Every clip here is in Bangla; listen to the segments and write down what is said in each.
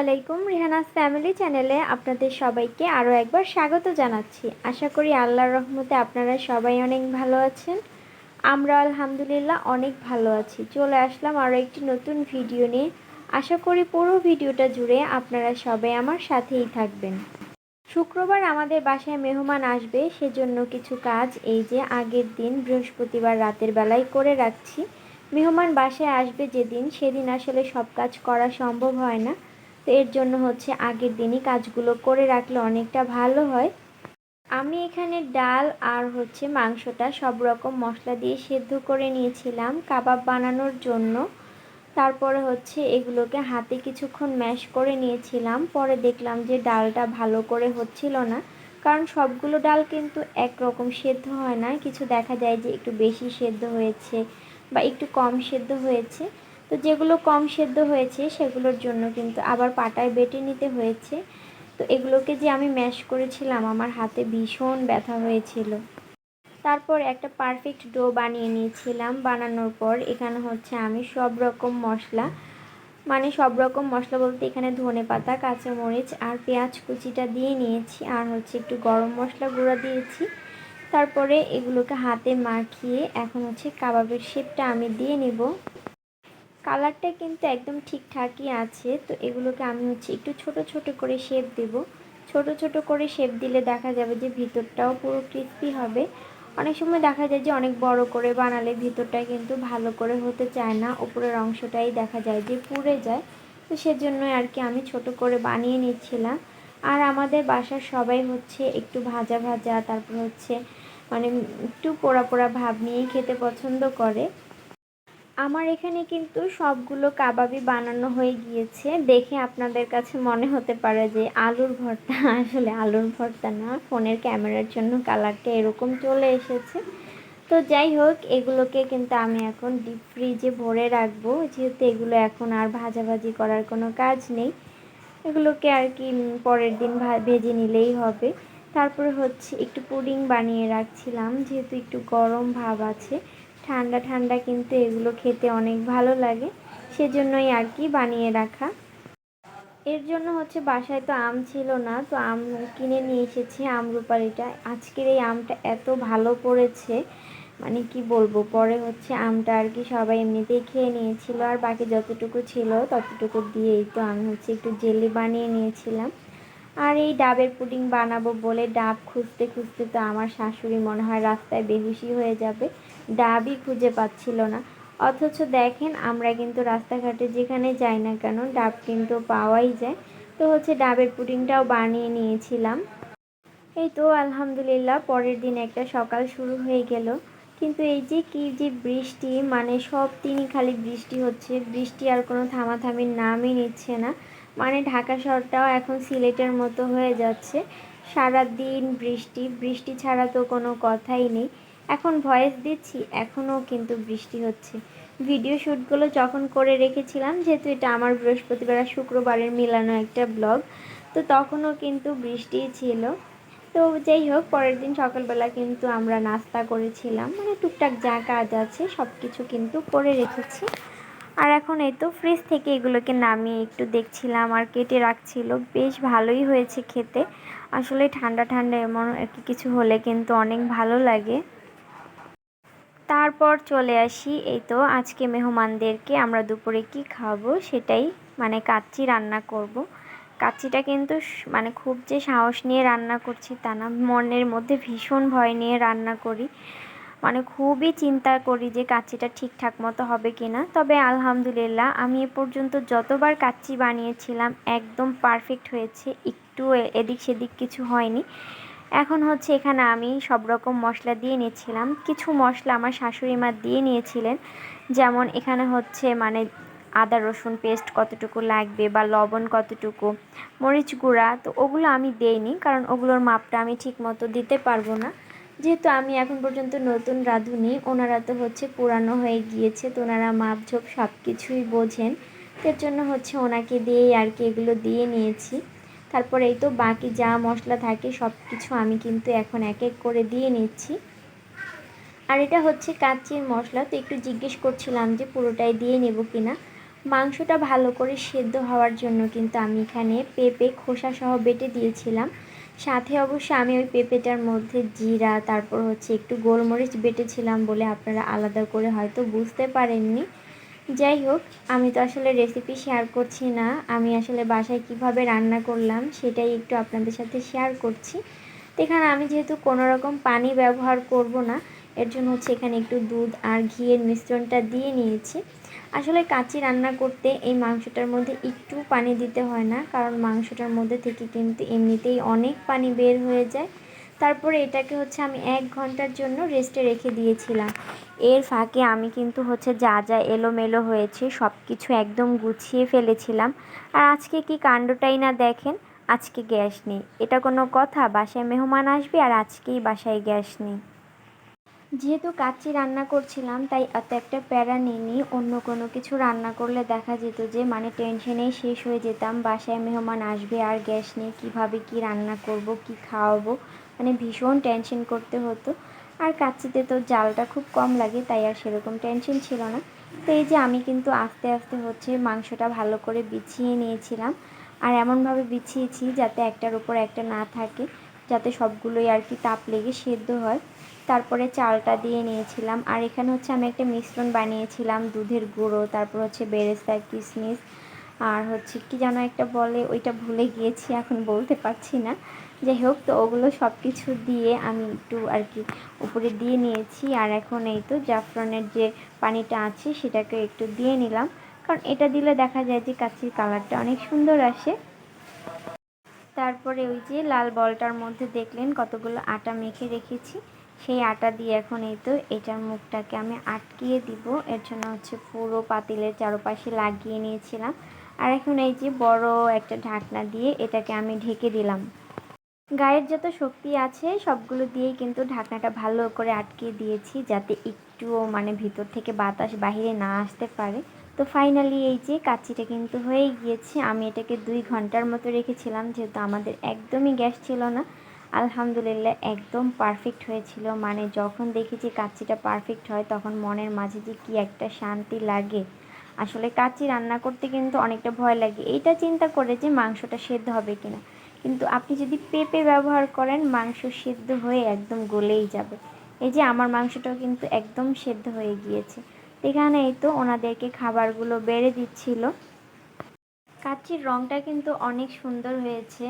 আলাইকুম রিহানাস ফ্যামিলি চ্যানেলে আপনাদের সবাইকে আরও একবার স্বাগত জানাচ্ছি। আশা করি আল্লাহর রহমতে আপনারা সবাই অনেক ভালো আছেন। আমরা আলহামদুলিল্লাহ অনেক ভালো আছি। চলে আসলাম আরও একটি নতুন ভিডিও নিয়ে। আশা করি পুরো ভিডিওটা জুড়ে আপনারা সবাই আমার সাথেই থাকবেন। শুক্রবার আমাদের বাসায় মেহমান আসবে, সেজন্য কিছু কাজ এই যে আগের দিন বৃহস্পতিবার রাতের বেলায় করে রাখছি। মেহমান বাসায় আসবে যেদিন, সেদিন আসলে সব কাজ করা সম্ভব হয় না। তো এর জন্য হচ্ছে আগের দিনই কাজগুলো করে রাখলে অনেকটা ভালো হয়। আমি এখানে ডাল আর হচ্ছে মাংসটা সব রকম মশলা দিয়ে সেদ্ধ করে নিয়েছিলাম কাবাব বানানোর জন্য। তারপরে হচ্ছে এগুলোকে হাতে কিছুক্ষণ ম্যাশ করে নিয়েছিলাম। পরে দেখলাম যে ডালটা ভালো করে হচ্ছিল না। কারণ সবগুলো ডাল কিন্তু একরকম সেদ্ধ হয় না। কিছু দেখা যায় যে একটু বেশি সেদ্ধ হয়েছে বা একটু কম সেদ্ধ হয়েছে। তো যেগুলো কম সেদ্ধ হয়েছে সেগুলোর জন্য কিন্তু আবার পাটায় বেটে নিতে হয়েছে। তো এগুলোকে যে আমি ম্যাশ করেছিলাম, আমার হাতে ভীষণ ব্যথা হয়েছিল। তারপর একটা পারফেক্ট ডো বানিয়ে নিয়েছিলাম বানানোর পর। এখানে হচ্ছে আমি সব রকম মশলা মানে সব রকম মশলা বলতে এখানে ধনে পাতা, কাঁচামরিচ আর পেঁয়াজ কুচিটা দিয়ে নিয়েছি আর হচ্ছে একটু গরম মশলা গুঁড়া দিয়েছি। তারপরে এগুলোকে হাতে মাখিয়ে এখন হচ্ছে কাবাবের শেপটা আমি দিয়ে নিব। কালারটা কিন্তু একদম ঠিকঠাকই আছে। তো এগুলোকে আমি হচ্ছে একটু ছোট ছোট করে শেপ দেব। ছোট ছোট করে শেপ দিলে দেখা যাবে যে ভিতরটাও পুরো ক্রিস্পি হবে। অনেক সময় দেখা যায় যে অনেক বড় করে বানালে ভিতরটা কিন্তু ভালো করে হতে চায় না। উপরের অংশটাই দেখা যায় যে পুড়ে যায়। তো সেজন্যই আর কি আমি ছোট করে বানিয়ে নিচ্ছিলাম। আর আমাদের বাসার সবাই হচ্ছে একটু ভাজা ভাজা, তারপর হচ্ছে মানে একটু পোড়া পোড়া ভাব নিয়েই খেতে পছন্দ করে। আমার এখানে কিন্তু সবগুলো কাবাবই বানানো হয়ে গিয়েছে। দেখে আপনাদের কাছে মনে হতে পারে যে আলুর ভর্তা। আসলে আলুর ভর্তা না, ফোনের ক্যামেরার জন্য কালারটা এরকম চলে এসেছে। তো যাই হোক, এগুলোকে কিন্তু আমি এখন ডিপ ফ্রিজে ভরে রাখব। যেহেতু এগুলো এখন আর ভাজাভাজি করার কোনো কাজ নেই। এগুলোকে আর কি পরের দিন ভেজে নিলেই হবে। তারপরে হচ্ছে একটু পুডিং বানিয়ে রাখছিলাম। যেহেতু একটু গরম ভাব আছে ঠান্ডা ঠান্ডা কিন্তু এগুলো খেতে অনেক ভালো লাগে। সেজন্যই আর কি বানিয়ে রাখা। এর জন্য হচ্ছে বাসায় তো আম ছিল না, তো আম কিনে নিয়ে এসেছি আমরুপালিটা আজকের এই আমটা এত ভালো পড়েছে মানে কি বলব, পরে হচ্ছে আমটা আর কি সবাই এমনিতেই খেয়ে নিয়েছিল, আর বাকি যতটুকু ছিল ততটুকু দিয়েই তো আমি হচ্ছে একটু জেলি বানিয়ে নিয়েছিলাম। আর এই ডাবের পুডিং বানাবো বলে ডাব খুঁজতে খুঁজতে তো আমার শাশুড়ি মনে হয় রাস্তায় বেহুশি হয়ে যাবে। ডাবই খুঁজে পাচ্ছিল না। অথচ দেখেন, আমরা কিন্তু রাস্তাঘাটে যেখানে যাই না কেন, ডাব কিন্তু পাওয়াই যায়। তো হচ্ছে ডাবের পুডিংটাও বানিয়ে নিয়েছিলাম। এই তো আলহামদুলিল্লাহ, পরের দিন একটা সকাল শুরু হয়ে গেল। কিন্তু এই যে কি যে বৃষ্টি মানে সব দিনই খালি বৃষ্টি হচ্ছে। বৃষ্টি আর কোনো থামাথামির নামই নিচ্ছে না। মানে ঢাকা শহরটাও এখন সিলেটের মতো হয়ে যাচ্ছে। সারা দিন বৃষ্টি বৃষ্টি ছাড়া তো কোনো কথাই নেই। এখন ভয়েস দিচ্ছি, এখনও কিন্তু বৃষ্টি হচ্ছে। ভিডিও শ্যুটগুলো যখন করে রেখেছিলাম, যেহেতু এটা আমার বৃহস্পতিবার আর শুক্রবারের মিলানো একটা ব্লগ, তো তখনও কিন্তু বৃষ্টি ছিল। তো যাই হোক, পরের দিন সকালবেলা কিন্তু আমরা নাস্তা করেছিলাম। মানে টুকটাক যা কাজ আছে সব কিছু কিন্তু করে রেখেছি। আর এখন এই তো ফ্রিজ থেকে এগুলোকে নামিয়ে একটু দেখছিলাম আর কেটে রাখছিল। বেশ ভালোই হয়েছে খেতে। আসলে ঠান্ডা ঠান্ডা এমন কিছু হলে কিন্তু অনেক ভালো লাগে। তারপর চলে আসি, এই তো আজকে মেহমানদেরকে আমরা দুপুরে কি খাব সেটাই মানে কাচ্চি রান্না করব। কাচ্চিটা কিন্তু মানে খুব যে সাহস নিয়ে রান্না করছি তা না, মনের মধ্যে ভীষণ ভয় নিয়ে রান্না করি মানে খুবই চিন্তা করি যে কাচ্চিটা ঠিকঠাক মতো হবে কি না তবে আলহামদুলিল্লাহ আমি এ পর্যন্ত যতবার কাচ্চি বানিয়েছিলাম একদম পারফেক্ট হয়েছে, একটু এদিক সেদিক কিছু হয়নি এখন হচ্ছে এখানে আমি সব রকম মশলা দিয়ে নিচ্ছিলাম। কিছু মশলা আমার শাশুড়ি মা দিয়ে নিয়েছিলেন। যেমন এখানে হচ্ছে মানে আদা, রসুন পেস্ট কতটুকু লাগবে বা লবণ কতটুকু, মরিচ গুঁড়া, তো ওগুলো আমি দেইনি কারণ ওগুলোর মাপটা আমি ঠিক মতো দিতে পারব না। যেহেতু আমি এখন পর্যন্ত নতুন রাঁধুনি, ওনারা তো হচ্ছে পুরানো হয়ে গিয়েছে, তো ওনারা মাপঝোপ সব কিছুই বোঝেন। এর জন্য হচ্ছে ওনাকে দিয়েই আর কি এগুলো দিয়ে নিয়েছি। তারপর এই তো বাকি যা মশলা থাকে সব কিছু আমি কিন্তু এখন এক এক করে দিয়ে নিচ্ছি। আর এটা হচ্ছে কাচ্চির মশলা, তো একটু জিজ্ঞেস করছিলাম যে পুরোটাই দিয়ে নেব কিনা। মাংসটা ভালো করে সেদ্ধ হওয়ার জন্য কিন্তু আমি এখানে পেঁপে, খোসা সহ বেটে দিয়েছিলাম। সাথে অবশ্য আমি ওই পেঁপেটার মধ্যে জিরা, তারপর হচ্ছে একটু গোলমরিচ বেটেছিলাম বলে আপনারা আলাদা করে হয়তো বুঝতে পারেননি। যাই হোক, আমি তো আসলে রেসিপি শেয়ার করছি না। আমি আসলে বাসায় কীভাবে রান্না করলাম সেটাই একটু আপনাদের সাথে শেয়ার করছি। এখানে আমি যেহেতু কোনো রকম পানি ব্যবহার করব না, এর জন্য হচ্ছে এখানে একটু দুধ আর ঘিয়ের মিশ্রণটা দিয়ে নিয়েছি। আসলে কাচি রান্না করতে এই মাংসটার মধ্যে একটু পানি দিতে হয় না, কারণ মাংসটার মধ্যে থেকে কিন্তু এমনিতেই অনেক পানি বের হয়ে যায়। তারপরে এটাকে হচ্ছে আমি এক ঘণ্টার জন্য রেস্টে রেখে দিয়েছিলাম। এর ফাঁকে আমি কিন্তু হচ্ছে যা যা এলোমেলো হয়েছে সব কিছু একদম গুছিয়ে ফেলেছিলাম। আর আজকে কি কাণ্ডটাই না দেখেন, আজকে গ্যাস নেই। এটা কোনো কথা? বাসায় মেহমান আসবে আর আজকেই বাসায় গ্যাস নেই। যেহেতু কাচ্চি রান্না করছিলাম, তাই এত একটা প্যারা নিইনি। অন্য কোনো কিছু রান্না করলে দেখা যেত যে মানে টেনশনেই শেষ হয়ে যেতাম। বাসায় মেহমান আসবে আর গ্যাস নেই। কীভাবে কি রান্না করব, কি খাওয়াবো? মানে ভীষণ টেনশন করতে হতো। আর কাচ্চিতে তো জালটা খুব কম লাগে, তাই আর সেরকম টেনশন ছিল না। তো এই যে আমি কিন্তু আস্তে আস্তে হচ্ছে মাংসটা ভালো করে বিছিয়ে নিয়েছিলাম। আর এমনভাবে বিছিয়েছি যাতে একটার উপর একটা না থাকে, যাতে সবগুলোই আর কি তাপ লেগে সেদ্ধ হয়। তারপরে চালটা দিয়ে নিয়েছিলাম। আর এখানে হচ্ছে আমি একটা মিশ্রণ বানিয়েছিলাম, দুধের গুঁড়ো, তারপর হচ্ছে বেরেস্তা কিশমিশ আর হচ্ছে কি যেন একটা বলে, ওইটা ভুলে গিয়েছি, এখন বলতে পারছি না। যাই হোক, তো ওগুলো সব কিছু দিয়ে আমি একটু আর কি উপরে দিয়ে নিয়েছি। আর এখন এই তো জাফরানের যে পানিটা আছে, সেটাকে একটু দিয়ে নিলাম। কারণ এটা দিলে দেখা যায় যে কাচির কালারটা অনেক সুন্দর আসে। তারপরে ওই যে লাল বলটার মধ্যে দেখলেন কতগুলো আটা মেখে রেখেছি। সেই আটা দিয়ে এখন এই তো এটার মুখটাকে আমি আটকিয়ে দিব। এর জন্য হচ্ছে পুরো পাতিলের চারপাশে লাগিয়ে নিয়েছিলাম। আর এখন এই যে বড় একটা ঢাকনা দিয়ে এটাকে আমি ঢেকে দিলাম। গায়ের যত শক্তি আছে, সবগুলো দিয়েই কিন্তু ঢাকনাটা ভালো করে আটকে দিয়েছি যাতে একটুও মানে ভিতর থেকে বাতাস বাহিরে না আসতে পারে। তো ফাইনালি এই যে কাচ্চিটা কিন্তু হয়ে গিয়েছে। আমি এটাকে দুই ঘণ্টার মতো রেখেছিলাম, যেহেতু আমাদের একদমই গ্যাস ছিল না। আলহামদুলিল্লাহ একদম পারফেক্ট হয়েছিল। মানে যখন দেখি যে পারফেক্ট হয়, তখন মনের মাঝে যে কী একটা শান্তি লাগে। আসলে কাচ্চি রান্না করতে কিন্তু অনেকটা ভয় লাগে। এইটা চিন্তা করে যে মাংসটা সেদ্ধ হবে কিনা। কিন্তু আপনি যদি পেঁপে ব্যবহার করেন, মাংস সেদ্ধ হয়ে একদম গলেই যাবে। এই যে আমার মাংসটাও কিন্তু একদম সেদ্ধ হয়ে গিয়েছে। এখানে এই তো ওনাদেরকে খাবারগুলো বেড়ে দিচ্ছিল। কাচ্চির রঙটা কিন্তু অনেক সুন্দর হয়েছে।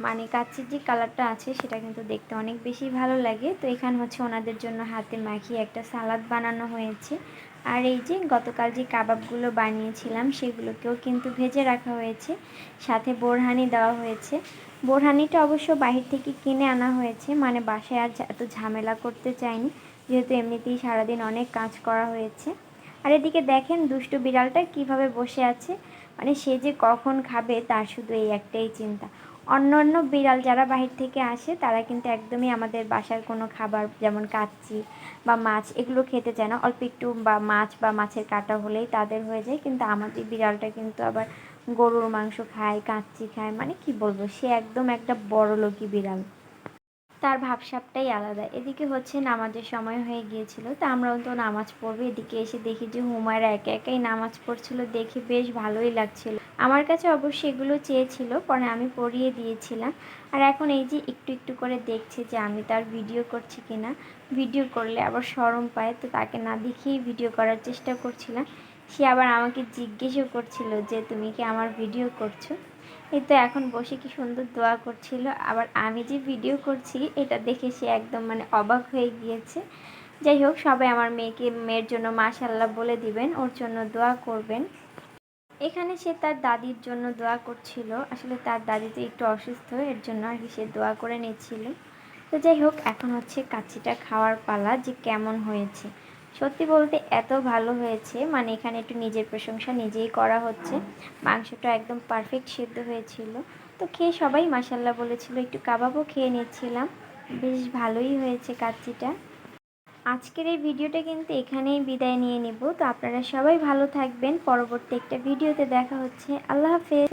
মানে কাচ্চির যে কালারটা আছে, সেটা কিন্তু দেখতে অনেক বেশি ভালো লাগে। তো এখানে হচ্ছে ওনাদের জন্য হাতে মাখিয়ে একটা সালাদ বানানো হয়েছে। আর এই যে গতকাল যে কাবাবগুলো বানিয়েছিলাম, সেগুলোকেও কিন্তু ভেজে রাখা হয়েছে। সাথে বোরহানি দেওয়া হয়েছে। বোরহানিটা অবশ্য বাহির থেকে কিনে আনা হয়েছে। মানে বাসায় আর এত ঝামেলা করতে চাইনি। যেহেতু এমনিতেই সারাদিন অনেক কাজ করা হয়েছে। আর এদিকে দেখেন দুষ্টু বিড়ালটা কীভাবে বসে আছে। মানে সে যে কখন খাবে, তার শুধু এই একটাই চিন্তা। অন্য অন্য বিড়াল যারা বাহির থেকে আসে, তারা কিন্তু একদমই আমাদের বাসার কোনো খাবার, যেমন কাচ্চি বা মাছ, এগুলো খেতে চায় না অল্প একটু বা মাছ বা মাছের কাটা হলেই তাদের হয়ে যায়। কিন্তু আমাদের বিড়ালটা কিন্তু আবার গরুর মাংস খায়, কাচ্চি খায় মানে কি বলব, সে একদম একটা বড় লোকই বিড়াল। তার ভাবসাবটাই আলাদা। এদিকে হচ্ছে নামাজের সময় হয়ে গিয়েছিল, তো আমরাও তো নামাজ পড়ব। এদিকে এসে দেখি যে হুমায়রা একা একাই নামাজ পড়ছিল, দেখে বেশ ভালোই লাগছিল। আমার কাছে অবশ্যই এগুলো চেয়েছিল, পরে আমি পড়িয়ে দিয়েছিলাম। আর এখন এই যে একটু একটু করে দেখছে যে আমি তার ভিডিও করছি কিনা, ভিডিও করলে আবার সরম পায়, তো তাকে না দেখেই ভিডিও করার চেষ্টা করছিলাম। সে আবার আমাকে জিজ্ঞেসও করছিল যে, তুমি কি আমার ভিডিও করছ? এই তো এখন বসে কি সুন্দর দোয়া করছিল। আবার আমি যে ভিডিও করছি, এটা দেখে সে একদম মানে অবাক হয়ে গিয়েছে। যাই হোক, সবাই আমার মেয়েকে, মেয়ের জন্য মাশাল্লাহ বলে দিবেন, ওর জন্য দোয়া করবেন। এখানে সে তার দাদির জন্য দোয়া করছিল। আসলে তার দাদি তো একটু অসুস্থ, এর জন্য আর কি সে দোয়া করে নিচ্ছিল। তো যাই হোক, এখন হচ্ছে কাচ্চিটা খাওয়ার পালা যে কেমন হয়েছে। সত্যি বলতে এত ভালো হয়েছে মানে এখানে একটু নিজের প্রশংসা নিজেই করা হচ্ছে। মাংসটা একদম পারফেক্ট সেদ্ধ হয়েছিল। তো খেয়ে সবাই মাসাল্লাহ বলেছিল, একটু কাবাবও খেয়ে নিচ্ছিলাম। বেশ ভালোই হয়েছে কাচ্চিটা। আজকের এই ভিডিওটা কিন্তু এখানেই বিদায় নিয়ে নেব। তো আপনারা সবাই ভালো থাকবেন। পরবর্তী একটা ভিডিওতে দেখা হচ্ছে। আল্লাহ হাফেজ।